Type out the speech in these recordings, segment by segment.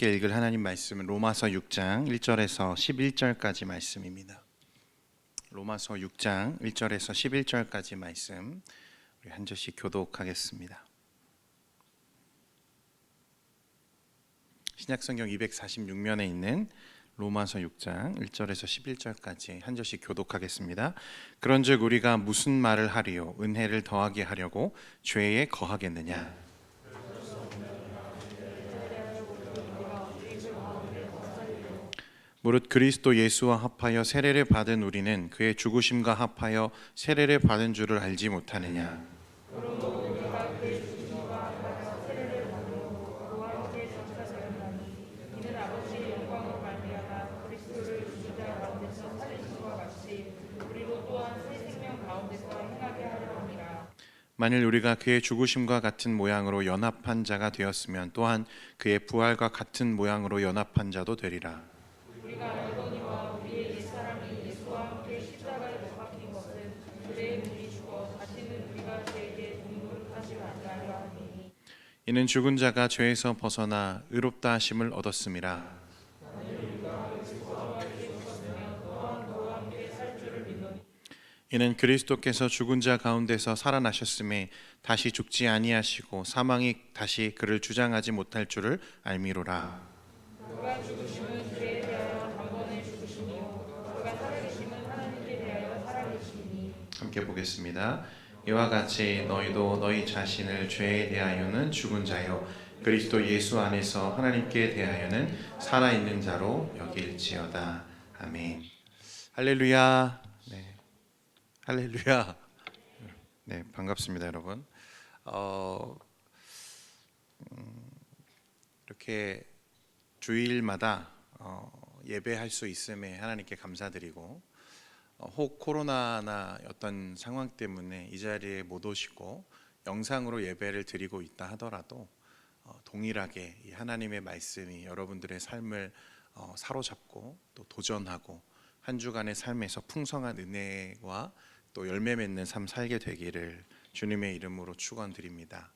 함께 읽을 하나님 말씀은 로마서 6장 1절에서 11절까지 말씀입니다. 로마서 6장 1절에서 11절까지 말씀 우리 한 절씩 교독하겠습니다. 신약성경 246면에 있는 로마서 6장 1절에서 11절까지 한 절씩 교독하겠습니다. 그런즉 우리가 무슨 말을 하리요 은혜를 더하게 하려고 죄에 거하겠느냐 무릇 그리스도 예수와 합하여 세례를 받은 우리는 그의 죽으심과 합하여 세례를 받은 줄을 알지 못하느냐? 만일 우리가 그의 죽으심과 같은 모양으로 연합한 자가 되었으면 또한 그의 부활과 같은 모양으로 연합한 자도 되리라 이는 죽은 자가 죄에서 벗어나 의롭다 하심을 얻었음이라 이는 그리스도께서 죽은 자 가운데서 살아나셨음에 다시 죽지 아니하시고 사망이 다시 그를 주장하지 못할 줄을 알미로라 함께 보겠습니다. 이와 같이 너희도 너희 자신을 죄에 대하여는 죽은 자요 그리스도 예수 안에서 하나님께 대하여는 살아 있는 자로 여길지어다. 아멘. 할렐루야. 네. 할렐루야. 네, 반갑습니다, 여러분. 어, 음, 이렇게 주일마다 어, 예배할 수 있음에 하나님께 감사드리고 어, 혹 코로나나 어떤 상황 때문에 이 자리에 못 오시고 영상으로 예배를 드리고 있다 하더라도 어, 동일하게 이 하나님의 말씀이 여러분들의 삶을 어, 사로잡고 또 도전하고 한 주간의 삶에서 풍성한 은혜와 또 열매 맺는 삶 살게 되기를 주님의 이름으로 축원드립니다.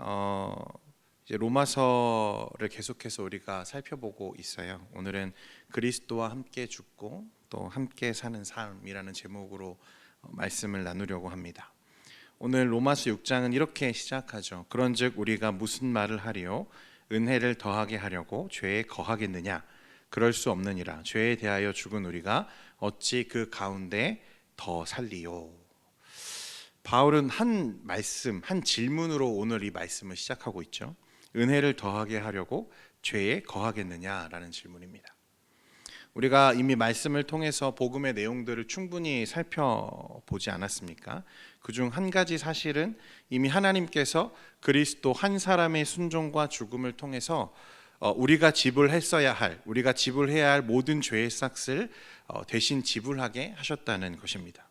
어, 이제 로마서를 계속해서 우리가 살펴보고 있어요. 오늘은 그리스도와 함께 죽고 또 함께 사는 삶이라는 제목으로 어, 말씀을 나누려고 합니다. 오늘 로마서 6장은 이렇게 시작하죠. 그런즉 우리가 무슨 말을 하리요 은혜를 더하게 하려고 죄에 거하겠느냐 그럴 수 없느니라 죄에 대하여 죽은 우리가 어찌 그 가운데 더 살리요 바울은 한 말씀 한 질문으로 오늘 이 말씀을 시작하고 있죠. 은혜를 더하게 하려고 죄에 거하겠느냐라는 질문입니다. 우리가 이미 말씀을 통해서 복음의 내용들을 충분히 살펴보지 않았습니까? 그중 한 가지 사실은 이미 하나님께서 그리스도 한 사람의 순종과 죽음을 통해서 어, 우리가 지불했어야 할, 우리가 지불해야 할 모든 죄의 싹을 어, 대신 지불하게 하셨다는 것입니다.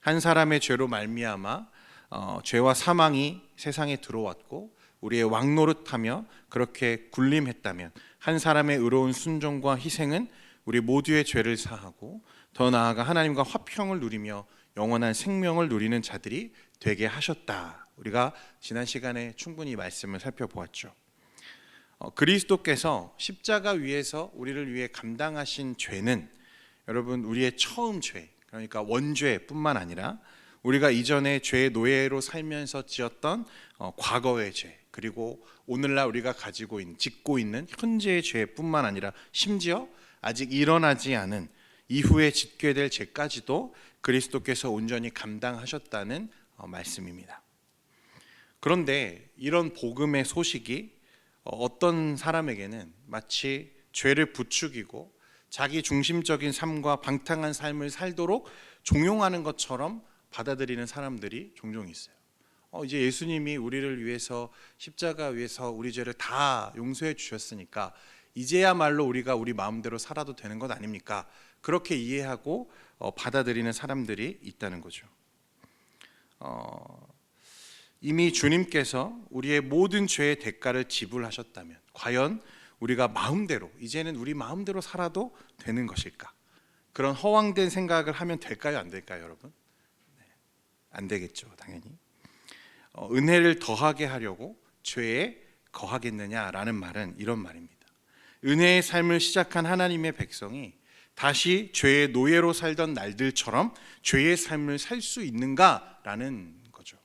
한 사람의 죄로 말미암아 어, 죄와 사망이 세상에 들어왔고 우리의 왕노릇하며 그렇게 군림했다면 한 사람의 의로운 순종과 희생은 우리 모두의 죄를 사하고 더 나아가 하나님과 화평을 누리며 영원한 생명을 누리는 자들이 되게 하셨다. 우리가 지난 시간에 충분히 말씀을 살펴보았죠. 어, 그리스도께서 십자가 위에서 우리를 위해 감당하신 죄는 여러분 우리의 처음 죄, 그러니까 원죄뿐만 아니라 우리가 이전에 죄의 노예로 살면서 지었던 어, 과거의 죄, 그리고 오늘날 우리가 가지고 있는 짓고 있는 현재의 죄뿐만 아니라 심지어 아직 일어나지 않은 이후에 짓게 될 죄까지도 그리스도께서 온전히 감당하셨다는 어, 말씀입니다. 그런데 이런 복음의 소식이 어, 어떤 사람에게는 마치 죄를 부추기고 자기 중심적인 삶과 방탕한 삶을 살도록 종용하는 것처럼 받아들이는 사람들이 종종 있어요. 어, 이제 예수님이 우리를 위해서 십자가 위에서 우리 죄를 다 용서해 주셨으니까 이제야말로 우리가 우리 마음대로 살아도 되는 것 아닙니까? 그렇게 이해하고 어, 받아들이는 사람들이 있다는 거죠. 어, 이미 주님께서 우리의 모든 죄의 대가를 지불하셨다면 과연 우리가 마음대로 이제는 우리 마음대로 살아도 되는 것일까? 그런 허황된 생각을 하면 될까요, 안 될까요, 여러분? 네, 안 되겠죠, 당연히. 어, 은혜를 더하게 하려고 죄에 거하겠느냐라는 말은 이런 말입니다. 은혜의 삶을 시작한 하나님의 백성이 다시 죄의 노예로 살던 날들처럼 죄의 삶을 살 수 있는가라는 거죠.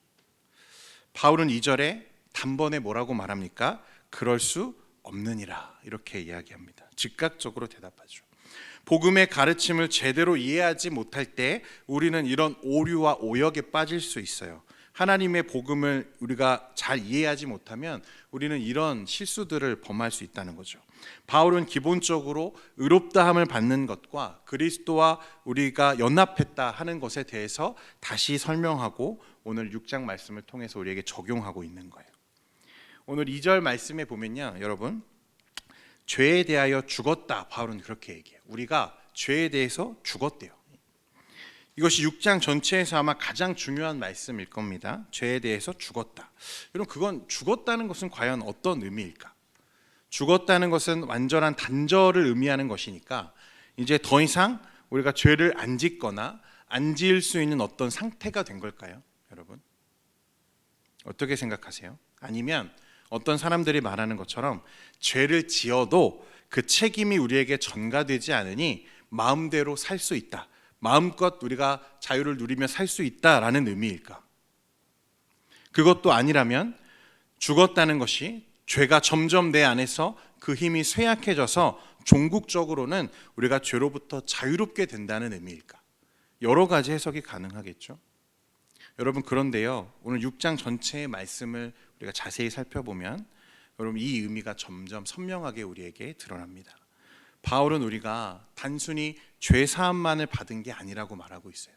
바울은 2절에 단번에 뭐라고 말합니까? 그럴 수 없느니라 이렇게 이야기합니다. 즉각적으로 대답하죠. 복음의 가르침을 제대로 이해하지 못할 때 우리는 이런 오류와 오역에 빠질 수 있어요. 하나님의 복음을 우리가 잘 이해하지 못하면 우리는 이런 실수들을 범할 수 있다는 거죠. 바울은 기본적으로 의롭다함을 받는 것과 그리스도와 우리가 연합했다 하는 것에 대해서 다시 설명하고 오늘 6장 말씀을 통해서 우리에게 적용하고 있는 거예요. 오늘 2절 말씀에 보면요. 여러분 죄에 대하여 죽었다. 바울은 그렇게 얘기해요. 우리가 죄에 대해서 죽었대요. 이것이 6장 전체에서 아마 가장 중요한 말씀일 겁니다. 죄에 대해서 죽었다. 여러분 그건 죽었다는 것은 과연 어떤 의미일까? 죽었다는 것은 완전한 단절을 의미하는 것이니까 이제 더 이상 우리가 죄를 안 짓거나 안 지을 수 있는 어떤 상태가 된 걸까요? 여러분 어떻게 생각하세요? 아니면 어떤 사람들이 말하는 것처럼 죄를 지어도 그 책임이 우리에게 전가되지 않으니 마음대로 살 수 있다. 마음껏 우리가 자유를 누리며 살 수 있다라는 의미일까? 그것도 아니라면 죽었다는 것이 죄가 점점 내 안에서 그 힘이 쇠약해져서 종국적으로는 우리가 죄로부터 자유롭게 된다는 의미일까? 여러 가지 해석이 가능하겠죠. 여러분 그런데요. 오늘 6장 전체의 말씀을 우리가 자세히 살펴보면 여러분 이 의미가 점점 선명하게 우리에게 드러납니다. 바울은 우리가 단순히 죄 사함만을 받은 게 아니라고 말하고 있어요.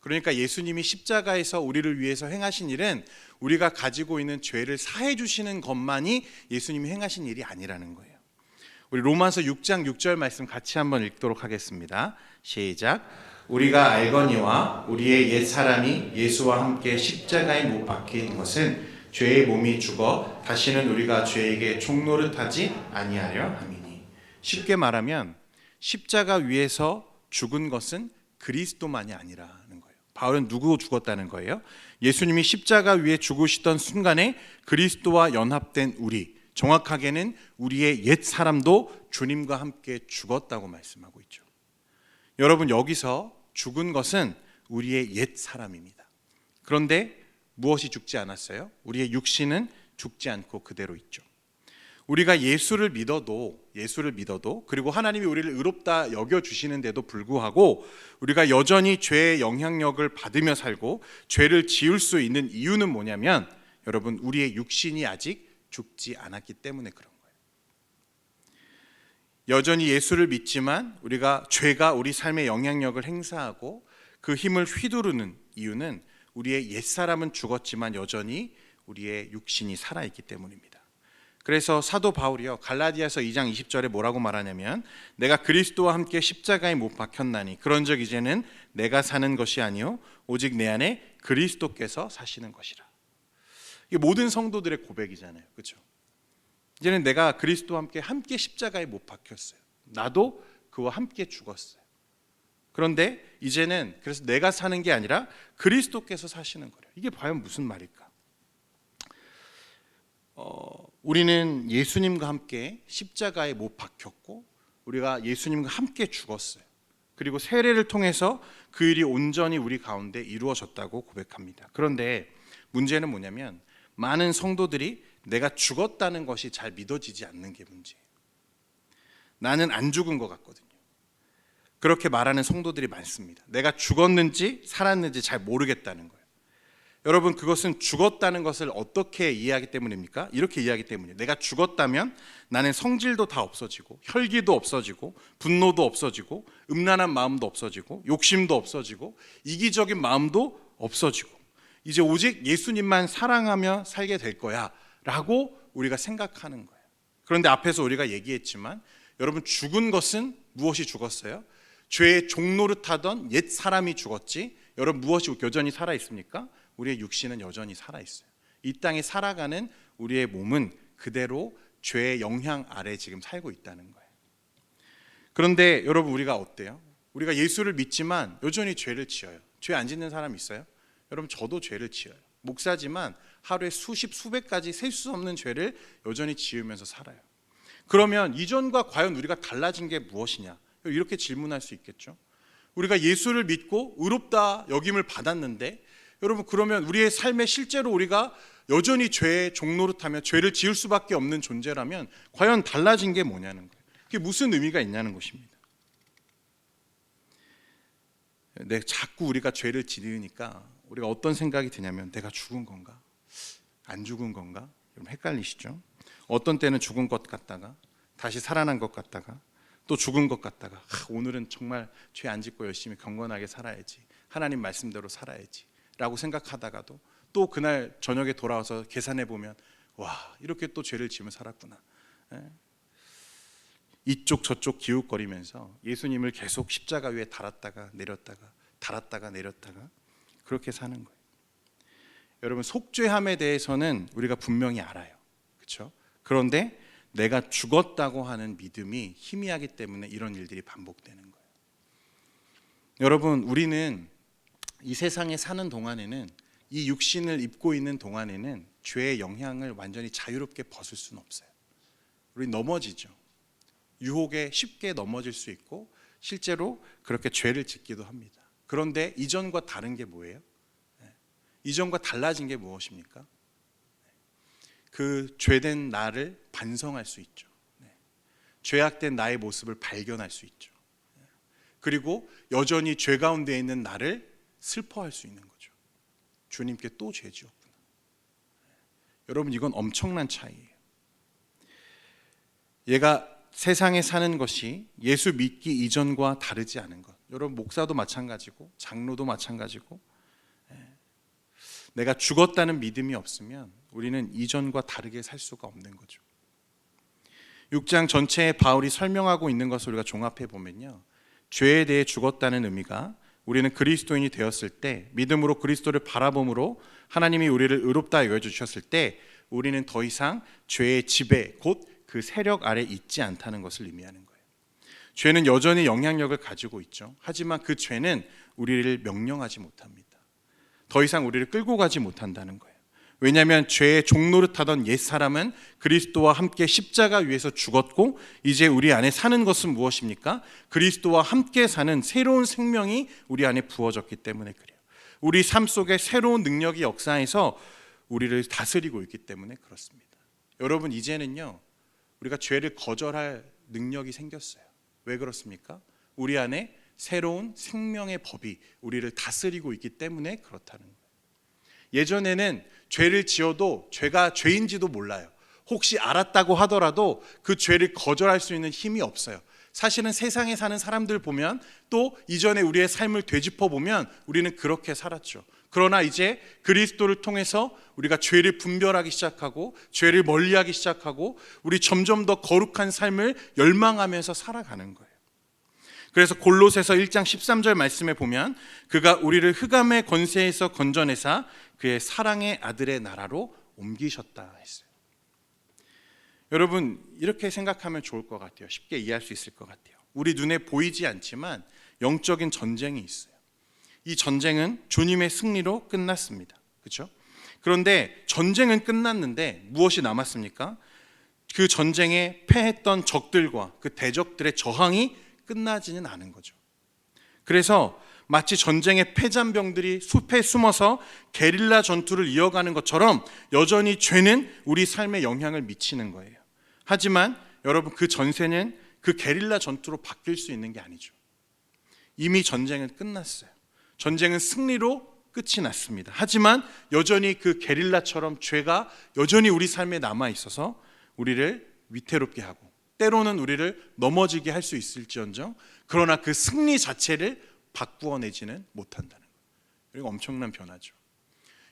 그러니까 예수님이 십자가에서 우리를 위해서 행하신 일은 우리가 가지고 있는 죄를 사해 주시는 것만이 예수님이 행하신 일이 아니라는 거예요. 우리 로마서 6장 6절 말씀 같이 한번 읽도록 하겠습니다. 시작. 우리가 알거니와 우리의 옛 사람이 예수와 함께 십자가에 못 박힌 것은 죄의 몸이 죽어 다시는 우리가 죄에게 종노릇하지 아니하려 함이니. 쉽게 말하면 십자가 위에서 죽은 것은 그리스도만이 아니라는 거예요. 바울은 누구 죽었다는 거예요? 예수님이 십자가 위에 죽으시던 순간에 그리스도와 연합된 우리, 정확하게는 우리의 옛 사람도 주님과 함께 죽었다고 말씀하고 있죠. 여러분 여기서 죽은 것은 우리의 옛 사람입니다. 그런데 무엇이 죽지 않았어요? 우리의 육신은 죽지 않고 그대로 있죠. 우리가 예수를 믿어도 예수를 믿어도 그리고 하나님이 우리를 의롭다 여겨 주시는데도 불구하고 우리가 여전히 죄의 영향력을 받으며 살고 죄를 지을 수 있는 이유는 뭐냐면 여러분 우리의 육신이 아직 죽지 않았기 때문에 그런 거예요. 여전히 예수를 믿지만 우리가 죄가 우리 삶에 영향력을 행사하고 그 힘을 휘두르는 이유는 우리의 옛사람은 죽었지만 여전히 우리의 육신이 살아 있기 때문입니다. 그래서 사도 바울이요 갈라디아서 2장 20절에 뭐라고 말하냐면 내가 그리스도와 함께 십자가에 못 박혔나니 그런즉 이제는 내가 사는 것이 아니요 오직 내 안에 그리스도께서 사시는 것이라. 이게 모든 성도들의 고백이잖아요. 그렇죠? 이제는 내가 그리스도와 함께 함께 십자가에 못 박혔어요. 나도 그와 함께 죽었어요. 그런데 이제는 그래서 내가 사는 게 아니라 그리스도께서 사시는 거예요. 이게 과연 무슨 말일까? 어, 우리는 예수님과 함께 십자가에 못 박혔고 우리가 예수님과 함께 죽었어요. 그리고 세례를 통해서 그 일이 온전히 우리 가운데 이루어졌다고 고백합니다. 그런데 문제는 뭐냐면 많은 성도들이 내가 죽었다는 것이 잘 믿어지지 않는 게 문제예요. 나는 안 죽은 것 같거든요. 그렇게 말하는 성도들이 많습니다. 내가 죽었는지 살았는지 잘 모르겠다는 거예요. 여러분 그것은 죽었다는 것을 어떻게 이해하기 때문입니까? 이렇게 이해하기 때문이에요. 내가 죽었다면 나는 성질도 다 없어지고 혈기도 없어지고 분노도 없어지고 음란한 마음도 없어지고 욕심도 없어지고 이기적인 마음도 없어지고 이제 오직 예수님만 사랑하며 살게 될 거야라고 우리가 생각하는 거예요. 그런데 앞에서 우리가 얘기했지만 여러분 죽은 것은 무엇이 죽었어요? 죄의 종노릇하던 옛 사람이 죽었지. 여러분 무엇이 여전히 살아 있습니까? 우리의 육신은 여전히 살아 있어요. 이 땅에 살아가는 우리의 몸은 그대로 죄의 영향 아래 지금 살고 있다는 거예요. 그런데 여러분 우리가 어때요? 우리가 예수를 믿지만 여전히 죄를 지어요. 죄 안 짓는 사람 있어요? 여러분 저도 죄를 지어요. 목사지만 하루에 수십 수백 가지 셀 수 없는 죄를 여전히 지으면서 살아요. 그러면 이전과 과연 우리가 달라진 게 무엇이냐? 이렇게 질문할 수 있겠죠. 우리가 예수를 믿고 의롭다 여김을 받았는데 여러분 그러면 우리의 삶에 실제로 우리가 여전히 죄의 종노릇하며 죄를 지을 수밖에 없는 존재라면 과연 달라진 게 뭐냐는 거예요. 그게 무슨 의미가 있냐는 것입니다. 내 자꾸 우리가 죄를 지으니까 우리가 어떤 생각이 드냐면 내가 죽은 건가? 안 죽은 건가? 여러분 헷갈리시죠? 어떤 때는 죽은 것 같다가 다시 살아난 것 같다가 또 죽은 것 같다가 아, 오늘은 정말 죄 안 짓고 열심히 경건하게 살아야지 하나님 말씀대로 살아야지 라고 생각하다가도 또 그날 저녁에 돌아와서 계산해 보면 와 이렇게 또 죄를 지으며 살았구나 예? 이쪽 저쪽 기웃거리면서 예수님을 계속 십자가 위에 달았다가 내렸다가 달았다가 내렸다가 그렇게 사는 거예요. 여러분 속죄함에 대해서는 우리가 분명히 알아요. 그렇죠? 그런데 내가 죽었다고 하는 믿음이 희미하기 때문에 이런 일들이 반복되는 거예요. 여러분 우리는 이 세상에 사는 동안에는 이 육신을 입고 있는 동안에는 죄의 영향을 완전히 자유롭게 벗을 수는 없어요. 우리 넘어지죠. 유혹에 쉽게 넘어질 수 있고 실제로 그렇게 죄를 짓기도 합니다. 그런데 이전과 다른 게 뭐예요? 네. 이전과 달라진 게 무엇입니까? 네. 그 죄된 나를 반성할 수 있죠. 네. 죄악된 나의 모습을 발견할 수 있죠. 네. 그리고 여전히 죄 가운데 있는 나를 슬퍼할 수 있는 거죠. 주님께 또 죄 지었구나. 네. 여러분 이건 엄청난 차이예요. 얘가 세상에 사는 것이 예수 믿기 이전과 다르지 않은 것. 여러분 목사도 마찬가지고 장로도 마찬가지고 예. 내가 죽었다는 믿음이 없으면 우리는 이전과 다르게 살 수가 없는 거죠. 6장 전체에 바울이 설명하고 있는 것을 우리가 종합해 보면요. 죄에 대해 죽었다는 의미가 우리는 그리스도인이 되었을 때 믿음으로 그리스도를 바라봄으로 하나님이 우리를 의롭다 여겨 주셨을 때 우리는 더 이상 죄의 지배 곧 그 세력 아래 있지 않다는 것을 의미하는 거예요. 죄는 여전히 영향력을 가지고 있죠. 하지만 그 죄는 우리를 명령하지 못합니다. 더 이상 우리를 끌고 가지 못한다는 거예요. 왜냐하면 죄의 종노릇하던 옛 사람은 그리스도와 함께 십자가 위에서 죽었고 이제 우리 안에 사는 것은 무엇입니까? 그리스도와 함께 사는 새로운 생명이 우리 안에 부어졌기 때문에 그래요. 우리 삶 속에 새로운 능력이 역사해서 우리를 다스리고 있기 때문에 그렇습니다. 여러분 이제는요 우리가 죄를 거절할 능력이 생겼어요. 왜 그렇습니까? 우리 안에 새로운 생명의 법이 우리를 다스리고 있기 때문에 그렇다는 거예요. 예전에는 죄를 지어도 죄가 죄인지도 몰라요. 혹시 알았다고 하더라도 그 죄를 거절할 수 있는 힘이 없어요. 사실은 세상에 사는 사람들 보면 또 이전에 우리의 삶을 되짚어 보면 우리는 그렇게 살았죠. 그러나 이제 그리스도를 통해서 우리가 죄를 분별하기 시작하고 죄를 멀리하기 시작하고 우리 점점 더 거룩한 삶을 열망하면서 살아가는 거예요. 그래서 골로새서 1장 13절 말씀에 보면 그가 우리를 흑암의 권세에서 건져내사 그의 사랑의 아들의 나라로 옮기셨다 했어요. 여러분 이렇게 생각하면 좋을 것 같아요. 쉽게 이해할 수 있을 것 같아요. 우리 눈에 보이지 않지만 영적인 전쟁이 있어요. 이 전쟁은 주님의 승리로 끝났습니다. 그렇죠? 그런데 전쟁은 끝났는데 무엇이 남았습니까? 그 전쟁에 패했던 적들과 그 대적들의 저항이 끝나지는 않은 거죠. 그래서 마치 전쟁의 패잔병들이 숲에 숨어서 게릴라 전투를 이어가는 것처럼 여전히 죄는 우리 삶에 영향을 미치는 거예요. 하지만 여러분 그 전세는 그 게릴라 전투로 바뀔 수 있는 게 아니죠. 이미 전쟁은 끝났어요. 전쟁은 승리로 끝이 났습니다. 하지만 여전히 그 게릴라처럼 죄가 여전히 우리 삶에 남아 있어서 우리를 위태롭게 하고 때로는 우리를 넘어지게 할 수 있을지언정 그러나 그 승리 자체를 바꾸어 내지는 못한다는 거예요. 그리고 엄청난 변화죠.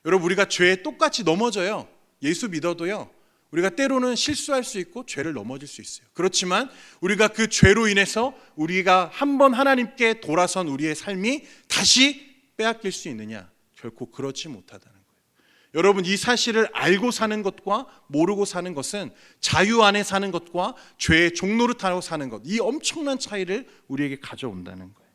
여러분 우리가 죄에 똑같이 넘어져요. 예수 믿어도요. 우리가 때로는 실수할 수 있고 죄를 넘어질 수 있어요. 그렇지만 우리가 그 죄로 인해서 우리가 한 번 하나님께 돌아선 우리의 삶이 다시 빼앗길 수 있느냐? 결코 그렇지 못하다는 거예요. 여러분 이 사실을 알고 사는 것과 모르고 사는 것은 자유 안에 사는 것과 죄의 종로를 타고 사는 것, 이 엄청난 차이를 우리에게 가져온다는 거예요.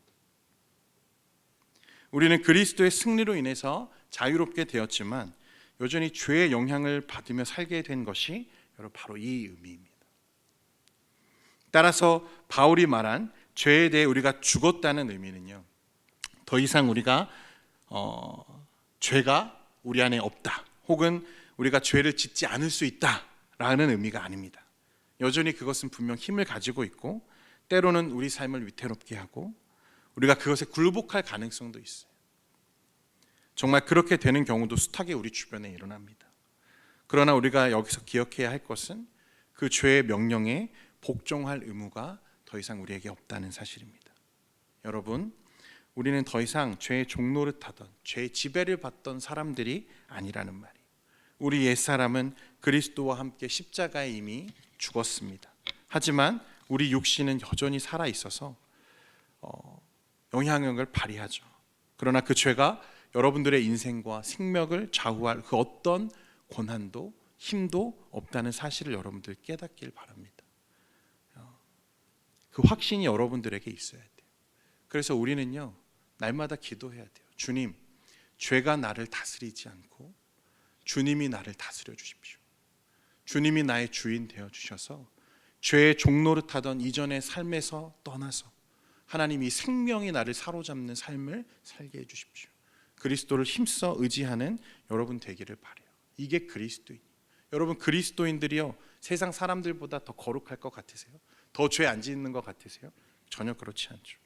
우리는 그리스도의 승리로 인해서 자유롭게 되었지만 여전히 죄의 영향을 받으며 살게 된 것이 여러분 바로 이 의미입니다. 따라서 바울이 말한 죄에 대해 우리가 죽었다는 의미는요. 더 이상 우리가 어, 죄가 우리 안에 없다. 혹은 우리가 죄를 짓지 않을 수 있다라는 의미가 아닙니다. 여전히 그것은 분명 힘을 가지고 있고 때로는 우리 삶을 위태롭게 하고 우리가 그것에 굴복할 가능성도 있어요. 정말 그렇게 되는 경우도 숱하게 우리 주변에 일어납니다. 그러나 우리가 여기서 기억해야 할 것은 그 죄의 명령에 복종할 의무가 더 이상 우리에게 없다는 사실입니다. 여러분, 우리는 더 이상 죄의 종노릇하던 죄의 지배를 받던 사람들이 아니라는 말이에요. 우리 옛 사람은 그리스도와 함께 십자가에 이미 죽었습니다. 하지만 우리 육신은 여전히 살아 있어서 어, 영향력을 발휘하죠. 그러나 그 죄가 여러분들의 인생과 생명을 좌우할 그 어떤 권한도 힘도 없다는 사실을 여러분들 깨닫길 바랍니다. 어, 그 확신이 여러분들에게 있어야 돼요. 그래서 우리는요 날마다 기도해야 돼요. 주님, 죄가 나를 다스리지 않고 주님이 나를 다스려 주십시오. 주님이 나의 주인 되어 주셔서 죄의 종노릇하던 이전의 삶에서 떠나서 하나님이 생명이 나를 사로잡는 삶을 살게 해 주십시오. 그리스도를 힘써 의지하는 여러분 되기를 바래요. 이게 그리스도인. 여러분 그리스도인들이요 세상 사람들보다 더 거룩할 것 같으세요? 더 죄 안 짓는 것 같으세요? 전혀 그렇지 않죠.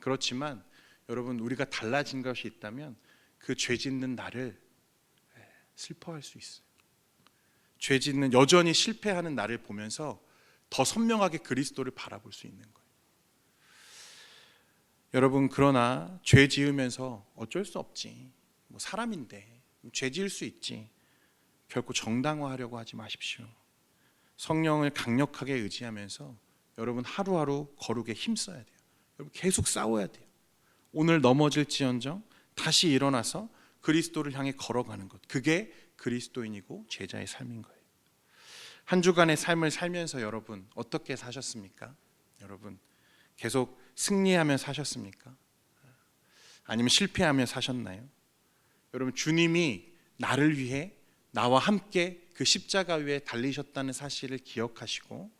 그렇지만 여러분 우리가 달라진 것이 있다면 그 죄 짓는 나를 슬퍼할 수 있어요. 죄 짓는 여전히 실패하는 나를 보면서 더 선명하게 그리스도를 바라볼 수 있는 거예요. 여러분 그러나 죄 지으면서 어쩔 수 없지. 뭐 사람인데 죄 지을 수 있지. 결코 정당화하려고 하지 마십시오. 성령을 강력하게 의지하면서 여러분 하루하루 거룩에 힘써야 돼요. 여러분 계속 싸워야 돼요. 오늘 넘어질지언정 다시 일어나서 그리스도를 향해 걸어가는 것. 그게 그리스도인이고 제자의 삶인 거예요. 한 주간의 삶을 살면서 여러분 어떻게 사셨습니까? 여러분 계속 승리하며 사셨습니까? 아니면 실패하며 사셨나요? 여러분 주님이 나를 위해 나와 함께 그 십자가 위에 달리셨다는 사실을 기억하시고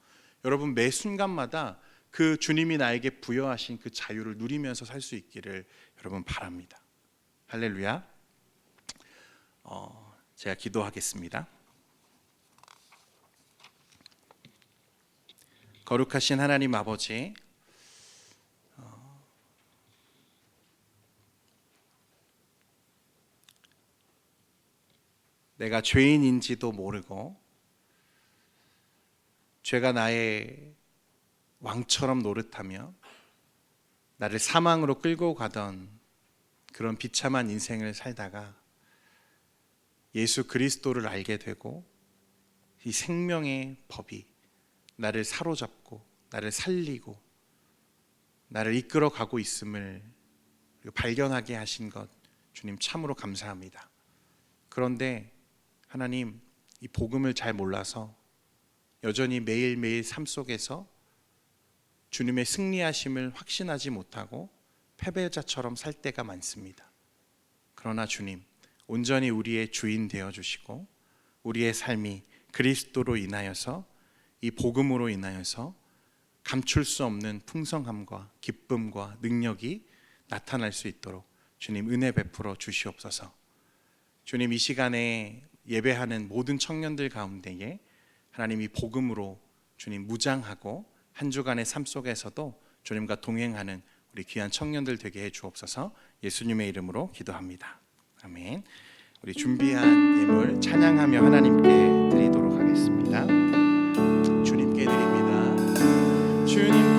여러분 매 순간마다 그 주님이 나에게 부여하신 그 자유를 누리면서 살 수 있기를 여러분 바랍니다. 할렐루야. 어, 제가 기도하겠습니다. 거룩하신 하나님 아버지, 어, 내가 죄인인지도 모르고 죄가 나의 왕처럼 노릇하며 나를 사망으로 끌고 가던 그런 비참한 인생을 살다가 예수 그리스도를 알게 되고 이 생명의 법이 나를 사로잡고 나를 살리고 나를 이끌어 가고 있음을 발견하게 하신 것 주님 참으로 감사합니다. 그런데 하나님 이 복음을 잘 몰라서 여전히 매일매일 삶 속에서 주님의 승리하심을 확신하지 못하고 패배자처럼 살 때가 많습니다. 그러나 주님, 온전히 우리의 주인 되어 주시고 우리의 삶이 그리스도로 인하여서 이 복음으로 인하여서 감출 수 없는 풍성함과 기쁨과 능력이 나타날 수 있도록 주님 은혜 베풀어 주시옵소서. 주님 이 시간에 예배하는 모든 청년들 가운데에 하나님 이 복음으로 주님 무장하고 한 주간의 삶 속에서도 주님과 동행하는 우리 귀한 청년들 되게 해 주옵소서. 예수님의 이름으로 기도합니다. 아멘. 우리 준비한 예물 찬양하며 하나님께 드리도록 하겠습니다. 주님께 드립니다. 주님